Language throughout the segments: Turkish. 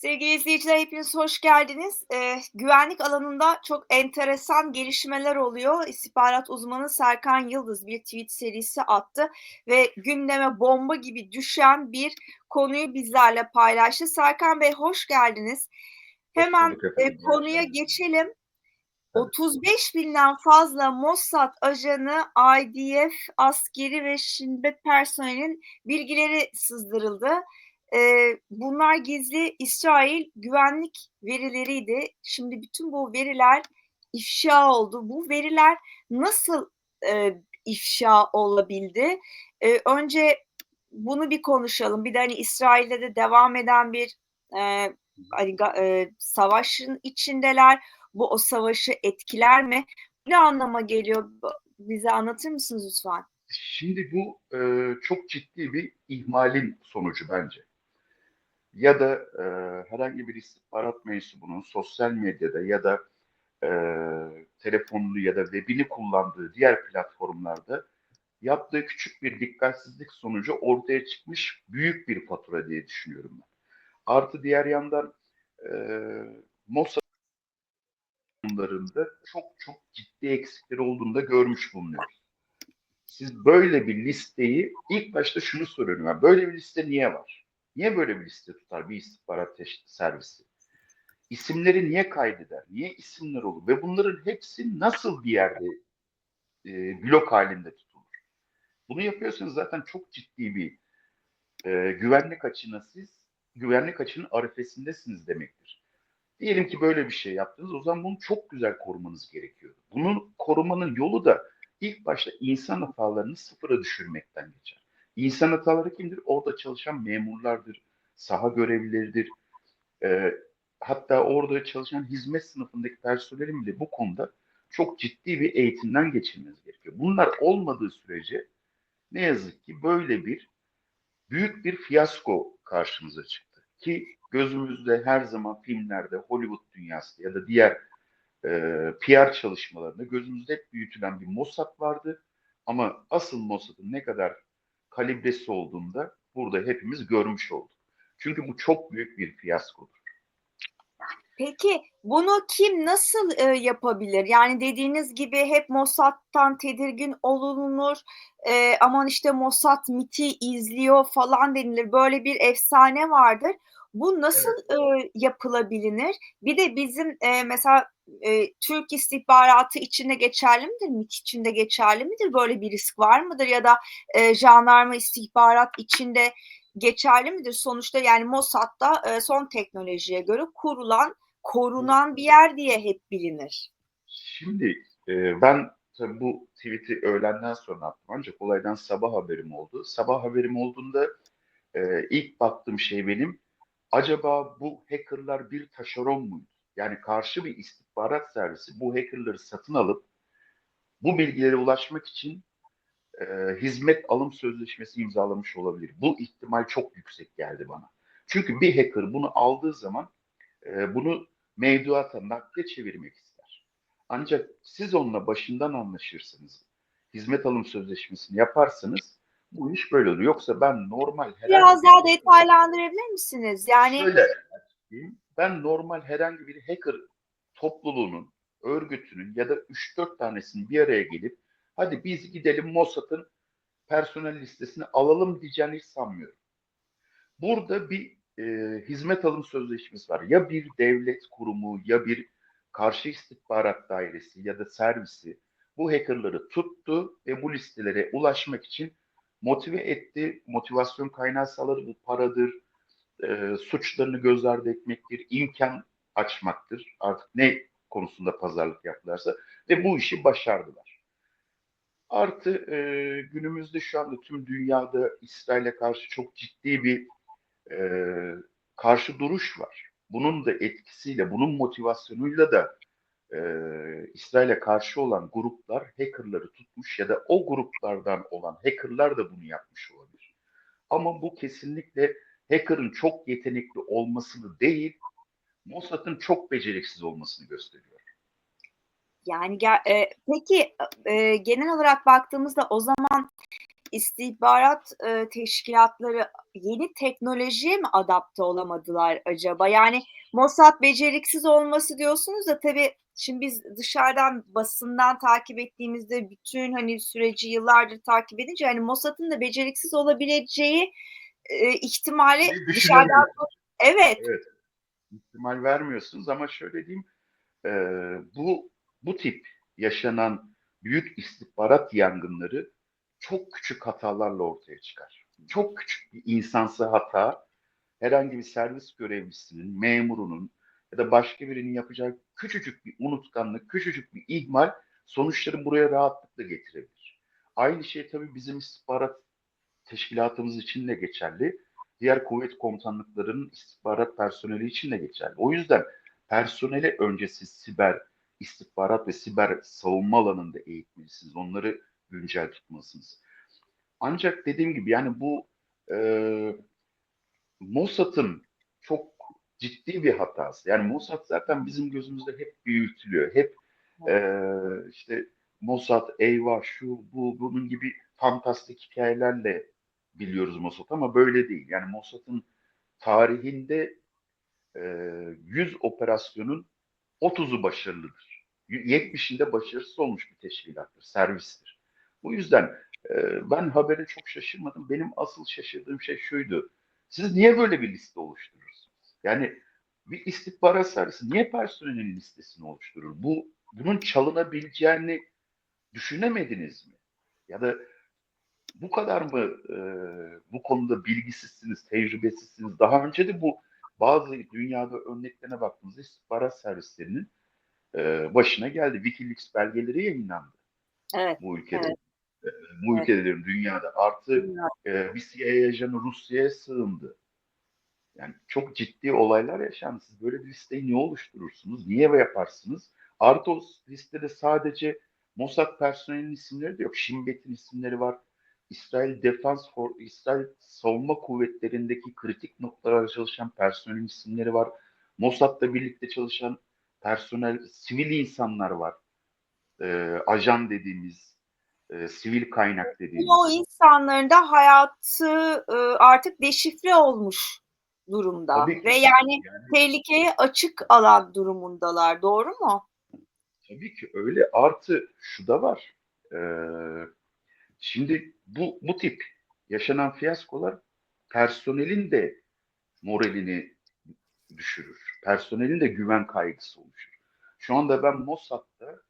Sevgili izleyiciler hepiniz hoş geldiniz. Eee, güvenlik alanında çok enteresan gelişmeler oluyor. İstihbarat uzmanı Serkan Yıldız bir tweet serisi attı ve gündeme bomba gibi düşen bir konuyu bizlerle paylaştı. Serkan Bey hoş geldiniz. Hoş Hemen bulduk efendim, e, konuya geçelim. Tabii. 35 binden fazla Mossad ajanı, IDF askeri ve Shin Bet personelinin bilgileri sızdırıldı. Eee, bunlar gizli İsrail güvenlik verileriydi. Şimdi bütün bu veriler ifşa oldu. Bu veriler nasıl eee, ifşa olabildi? Eee, önce bunu bir konuşalım. Bir de hani İsrail'de de devam eden bir eee, hani, eee, savaşın içindeler. Bu o savaşı etkiler mi? Ne anlama geliyor? Bize anlatır mısınız lütfen? Şimdi bu e, çok ciddi bir ihmalin sonucu bence. Ya da e, herhangi bir istihbarat mensubunun sosyal medyada ya da e, telefonunu ya da webini kullandığı diğer platformlarda yaptığı küçük bir dikkatsizlik sonucu ortaya çıkmış büyük bir fatura diye düşünüyorum ben. Artı diğer yandan e, Mossad kurumlarında çok çok ciddi eksikleri olduğunu da görmüş bulunuyoruz. Siz böyle bir listeyi ilk başta şunu soruyorum ben. Böyle bir liste niye var? Niye böyle bir liste tutar bir istihbarat servisi? İsimleri niye kaydeder? Niye isimler olur? Ve bunların hepsi nasıl bir yerde e, blok halinde tutulur? Bunu yapıyorsanız zaten çok ciddi bir e, güvenlik açığına siz güvenlik açının arifesindesiniz demektir. Diyelim ki böyle bir şey yaptınız. O zaman bunu çok güzel korumanız gerekiyor. Bunu korumanın yolu da ilk başta insan hatalarını sıfıra düşürmekten geçer. İnsan hataları kimdir? Orada çalışan memurlardır, saha görevlileridir. Ee, hatta orada çalışan hizmet sınıfındaki personelin bile bu konuda çok ciddi bir eğitimden geçirmeniz gerekiyor. Bunlar olmadığı sürece ne yazık ki böyle bir büyük bir fiyasko karşımıza çıktı. Ki gözümüzde her zaman filmlerde, Hollywood dünyası ya da diğer e, PR çalışmalarında gözümüzde hep büyütülen bir Mossad vardı. Ama asıl Mossad'ın ne kadar kalibresi olduğunda burada hepimiz görmüş olduk. Çünkü bu çok büyük bir fiyaskodur. Peki bunu kim nasıl e, yapabilir? Yani dediğiniz gibi hep Mossad'tan tedirgin olunur. E, aman işte Mossad MIT'i izliyor falan denilir. Böyle bir efsane vardır. Bu nasıl e, yapılabilir? Bir de bizim e, mesela e, Türk istihbaratı içinde geçerli midir? MIT içinde geçerli midir? Böyle bir risk var mıdır? Ya da e, jandarma istihbarat içinde geçerli midir? Sonuçta yani Mossad da e, son teknolojiye göre kurulan korunan bir yer diye hep bilinir. Şimdi e, ben tabii bu tweet'i öğlenden sonra attım ancak olaydan sabah haberim oldu. Sabah haberim olduğunda e, ilk baktığım şey benim acaba bu hackerlar bir taşeron muydu? Yani karşı bir istihbarat servisi bu hackerları satın alıp bu bilgilere ulaşmak için e, hizmet alım sözleşmesi imzalamış olabilir. Bu ihtimal çok yüksek geldi bana. Çünkü bir hacker bunu aldığı zaman e, bunu mevduata nakde çevirmek ister. Ancak siz onunla başından anlaşırsınız. Hizmet alım sözleşmesini yaparsınız. Bu iş böyle olur. Yoksa ben normal herhangi Biraz bir- daha detaylandırabilir misiniz? Yani Şöyle. Ben normal herhangi bir hacker topluluğunun, örgütünün ya da 3-4 tanesinin bir araya gelip hadi biz gidelim Mossad'ın personel listesini alalım diyeceğini hiç sanmıyorum. Burada bir e, hizmet alım sözleşmesi var. Ya bir devlet kurumu ya bir karşı istihbarat dairesi ya da servisi bu hackerları tuttu ve bu listelere ulaşmak için motive etti. Motivasyon kaynağı sağladı. Bu paradır, e, suçlarını göz ardı etmektir, imkan açmaktır. Artık ne konusunda pazarlık yaptılarsa ve bu işi başardılar. Artı e, günümüzde şu anda tüm dünyada İsrail'e karşı çok ciddi bir e, karşı duruş var. Bunun da etkisiyle, bunun motivasyonuyla da e, İsrail'e karşı olan gruplar hackerları tutmuş ya da o gruplardan olan hackerlar da bunu yapmış olabilir. Ama bu kesinlikle hacker'ın çok yetenekli olmasını değil, Mossad'ın çok beceriksiz olmasını gösteriyor. yani e, peki e, genel olarak baktığımızda o zaman istihbarat e, teşkilatları yeni teknolojiye mi adapte olamadılar acaba? Yani Mossad beceriksiz olması diyorsunuz da tabii şimdi biz dışarıdan basından takip ettiğimizde bütün hani süreci yıllardır takip edince hani Mossad'ın da beceriksiz olabileceği e, ihtimali dışarıdan evet Evet. ihtimal vermiyorsunuz ama şöyle diyeyim e, bu bu tip yaşanan büyük istihbarat yangınları çok küçük hatalarla ortaya çıkar. Çok küçük bir insansı hata herhangi bir servis görevlisinin, memurunun ya da başka birinin yapacağı küçücük bir unutkanlık, küçücük bir ihmal sonuçları buraya rahatlıkla getirebilir. Aynı şey tabii bizim istihbarat teşkilatımız için de geçerli. Diğer kuvvet komutanlıklarının istihbarat personeli için de geçerli. O yüzden personeli önce siz siber istihbarat ve siber savunma alanında eğitmelisiniz. Onları güncel tutmalısınız. Ancak dediğim gibi yani bu e, Mossad'ın çok ciddi bir hatası. Yani Mossad zaten bizim gözümüzde hep büyütülüyor. Hep e, işte Mossad eyvah şu bu bunun gibi fantastik hikayelerle biliyoruz Mossad ama böyle değil. Yani Mossad'ın tarihinde e, 100 operasyonun 30'u başarılıdır. 70'inde başarısız olmuş bir teşkilattır, servistir. Bu yüzden e, ben habere çok şaşırmadım. Benim asıl şaşırdığım şey şuydu. Siz niye böyle bir liste oluşturursunuz? Yani bir istihbarat servisi niye personelin listesini oluşturur? Bu bunun çalınabileceğini düşünemediniz mi? Ya da bu kadar mı e, bu konuda bilgisizsiniz, tecrübesizsiniz? Daha önce de bu bazı dünyada örneklerine baktığımızda istihbarat servislerinin e, başına geldi. Wikileaks belgeleri yayınlandı evet bu ülkede. Evet. E, bu Evet. ülkelerin dünyada. Artı e, bir CIA ajanı Rusya'ya sığındı. Yani çok ciddi olaylar yaşandı. Siz böyle bir listeyi niye oluşturursunuz? Niye yaparsınız? Artı o listede sadece Mossad personelinin isimleri de yok. Shin Bet'in isimleri var. İsrail Defans İsrail Savunma Kuvvetleri'ndeki kritik noktalarda çalışan personelin isimleri var. Mossad'la birlikte çalışan personel, sivil insanlar var. Ee, ajan dediğimiz, e, sivil kaynak dediğimiz. o insanların da hayatı e, artık deşifre olmuş durumda Tabii ki. ve yani Yani tehlikeye açık alan durumundalar. Doğru mu? Tabii ki öyle. Artı şu da var. Ee, şimdi bu bu tip yaşanan fiyaskolar personelin de moralini düşürür. Personelin de güven kaygısı oluşur. Şu anda ben Mossad'da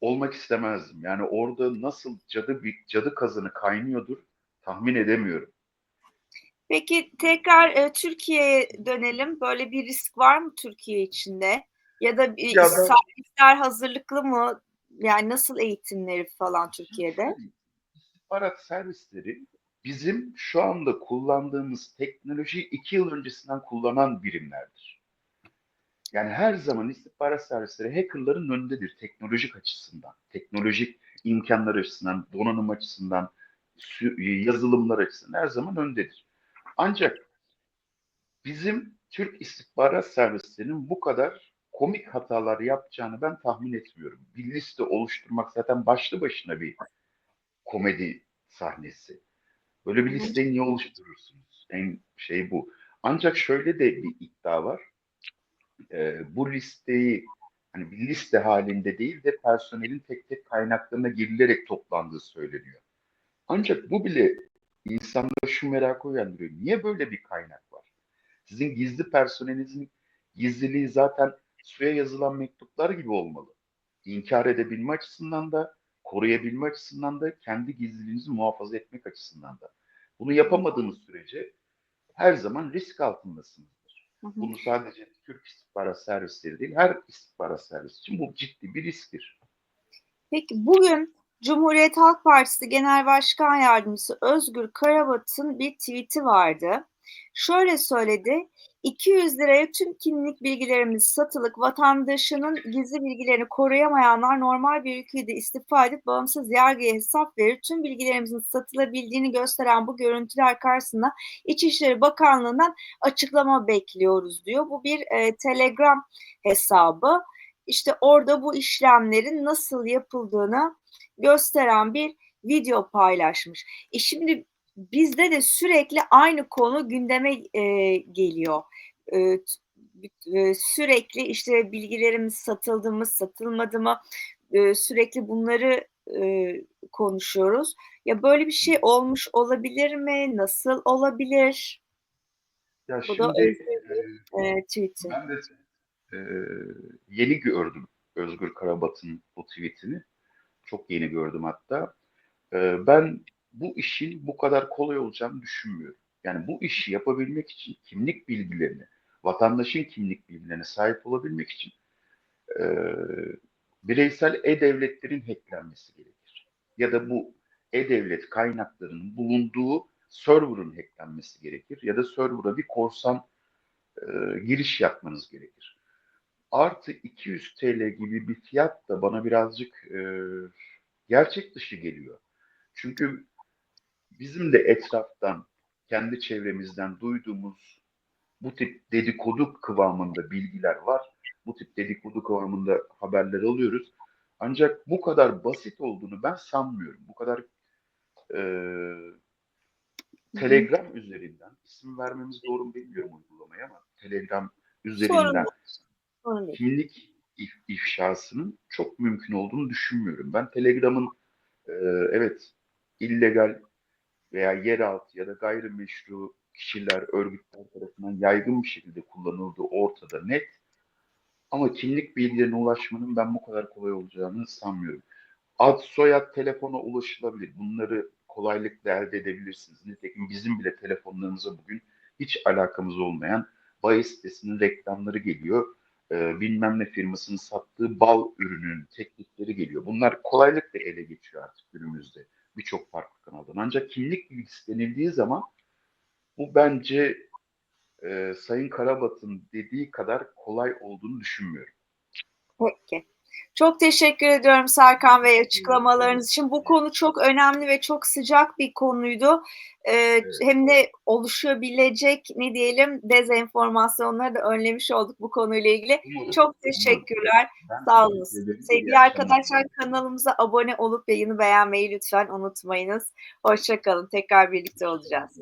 olmak istemezdim. Yani orada nasıl cadı bir cadı kazanı kaynıyordur tahmin edemiyorum. Peki tekrar e, Türkiye'ye dönelim. Böyle bir risk var mı Türkiye içinde? Ya da e, Ya ben- servisler hazırlıklı mı? Yani nasıl eğitimleri falan Türkiye'de? İstihbarat servisleri bizim şu anda kullandığımız teknolojiyi iki yıl öncesinden kullanan birimlerdir. Yani her zaman istihbarat servisleri hackerların önündedir teknolojik açısından, teknolojik imkanlar açısından, donanım açısından, yazılımlar açısından her zaman öndedir. Ancak bizim Türk istihbarat servislerinin bu kadar komik hatalar yapacağını ben tahmin etmiyorum. Bir liste oluşturmak zaten başlı başına bir komedi sahnesi. Böyle bir listeyi niye oluşturursunuz? En şey bu. Ancak şöyle de bir iddia var. Ee, bu listeyi hani bir liste halinde değil de personelin tek tek kaynaklarına girilerek toplandığı söyleniyor. Ancak bu bile insanda şu merakı uyandırıyor. Niye böyle bir kaynak var? Sizin gizli personelinizin gizliliği zaten suya yazılan mektuplar gibi olmalı. İnkar edebilme açısından da, koruyabilme açısından da, kendi gizliliğinizi muhafaza etmek açısından da. Bunu yapamadığınız sürece her zaman risk altındasınızdır. Hı hı. Bunu sadece Türk istihbarat servisleri değil, her istihbarat servisi için bu ciddi bir risktir. Peki bugün Cumhuriyet Halk Partisi Genel Başkan Yardımcısı Özgür Karabat'ın bir tweet'i vardı. Şöyle söyledi, 200 liraya tüm kimlik bilgilerimiz satılık, vatandaşının gizli bilgilerini koruyamayanlar normal bir ülkede istifa edip bağımsız yargıya hesap verir. Tüm bilgilerimizin satılabildiğini gösteren bu görüntüler karşısında İçişleri Bakanlığı'ndan açıklama bekliyoruz diyor. Bu bir e, Telegram hesabı. İşte orada bu işlemlerin nasıl yapıldığını gösteren bir video paylaşmış. E şimdi bizde de sürekli aynı konu gündeme e, geliyor. E, e, sürekli işte bilgilerimiz satıldı mı, satılmadı mı? E, sürekli bunları e, konuşuyoruz. Ya böyle bir şey olmuş olabilir mi? Nasıl olabilir? Ya Bu da şimdi Özgür e, e, tweet'i. ben de e, yeni gördüm Özgür Karabat'ın bu tweetini. Çok yeni gördüm hatta. E, ben bu işin bu kadar kolay olacağını düşünmüyorum. Yani bu işi yapabilmek için kimlik bilgilerini, vatandaşın kimlik bilgilerine sahip olabilmek için e, bireysel e-devletlerin hacklenmesi gerekir. Ya da bu e-devlet kaynaklarının bulunduğu server'ın hacklenmesi gerekir. Ya da server'a bir korsan e, giriş yapmanız gerekir. Artı 200 TL gibi bir fiyat da bana birazcık e, gerçek dışı geliyor. Çünkü bizim de etraftan, kendi çevremizden duyduğumuz bu tip dedikodu kıvamında bilgiler var. Bu tip dedikodu kıvamında haberler alıyoruz. Ancak bu kadar basit olduğunu ben sanmıyorum. Bu kadar e, Telegram üzerinden, isim vermemiz doğru mu bilmiyorum uygulamaya ama Telegram üzerinden. Sorun değil. kimlik if- ifşasının çok mümkün olduğunu düşünmüyorum. Ben Telegram'ın e, evet illegal veya yeraltı ya da gayrimeşru kişiler, örgütler tarafından yaygın bir şekilde kullanıldığı ortada net. Ama kimlik bilgilerine ulaşmanın ben bu kadar kolay olacağını sanmıyorum. Ad, soyad, telefona ulaşılabilir. Bunları kolaylıkla elde edebilirsiniz. Nitekim bizim bile telefonlarımıza bugün hiç alakamız olmayan bahis sitesinin reklamları geliyor. Ee, bilmem ne firmasının sattığı bal ürününün teklifleri geliyor. Bunlar kolaylıkla ele geçiyor artık günümüzde birçok farklı kanaldan. Ancak kimlik bilgisi denildiği zaman bu bence e, Sayın Karabat'ın dediği kadar kolay olduğunu düşünmüyorum. Peki. Çok teşekkür ediyorum Serkan Bey açıklamalarınız için. Bu konu çok önemli ve çok sıcak bir konuydu. Ee, Hem de oluşabilecek ne diyelim dezenformasyonları da önlemiş olduk bu konuyla ilgili. Çok teşekkürler. Sağ olun. Sevgili arkadaşlar kanalımıza abone olup yayını beğenmeyi lütfen unutmayınız. Hoşçakalın. Tekrar birlikte olacağız.